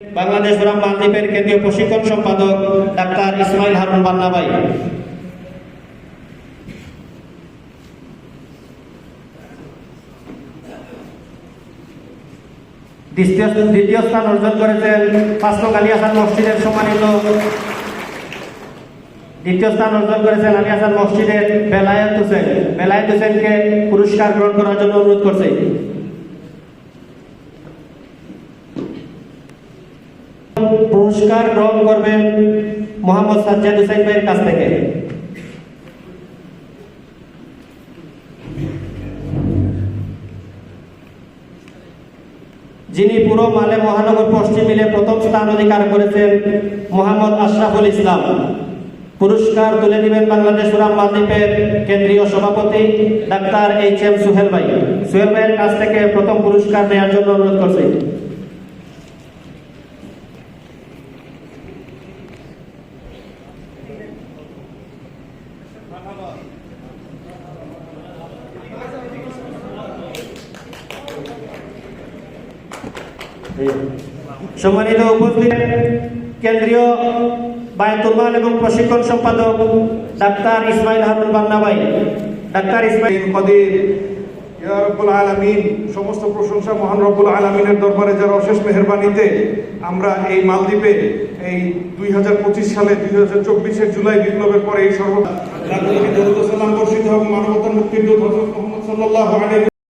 Bangladesh forum মালদ্বীপের কেন্দ্রীয় প্রশিক্ষণ সম্পাদক ডাক্তার ইসমাইল হারুন বান্নাবাই। দ্বিতীয় স্থান অর্জন করেছেন পাঁচনক আলী হাসান মসজিদের সম্মানিত দ্বিতীয় স্থান অর্জন করেছেন আলী হাসান মসজিদের বেলায়েত হোসেন। বেলায়েত হোসেনকে পুরস্কার গ্রহণ করার জন্য অনুরোধ করছে। পুরস্কার গ্রহণ করবেন মোহাম্মদ সাজ্জাদ হুসাইন ভাইয়ের কাছ থেকে। যিনি পুরো মালে মহানগর পশ্চিম মিলে প্রথম স্থান অধিকার করেছেন, মোহাম্মদ আশরাফুল ইসলাম। পুরস্কার তুলে দিবেন বাংলাদেশ সুরাম মালদ্বীপের কেন্দ্রীয় সভাপতি ডাক্তার এইচ এম সুহেল ভাই। সুহেল ভাইয়ের কাছ থেকে প্রথম পুরস্কার নেওয়ার জন্য অনুরোধ করছি। সম্মানিত উপস্থিত, কেন্দ্রীয় বায়তুল মাল এবং প্রশিক্ষণ সম্পাদক ডাক্তার ইসমাইল হারুন বান্না ভাই ডাক্তার ইসমাইল কদির রব্বুল আলমিন, সমস্ত প্রশংসা মহান রব্বুল আলমিনের দরবারে যার অশেষ মেহরবানিতে আমরা এই মালদ্বীপে এই দুই হাজার পঁচিশ সালে দুই হাজার চব্বিশের জুলাই বিপ্লবের পরে এই সর্ব সালাম বর্ষিত হোক, মানবতার মুক্তির দূত মুহাম্মদ সাল্লাল্লাহু আলাইহি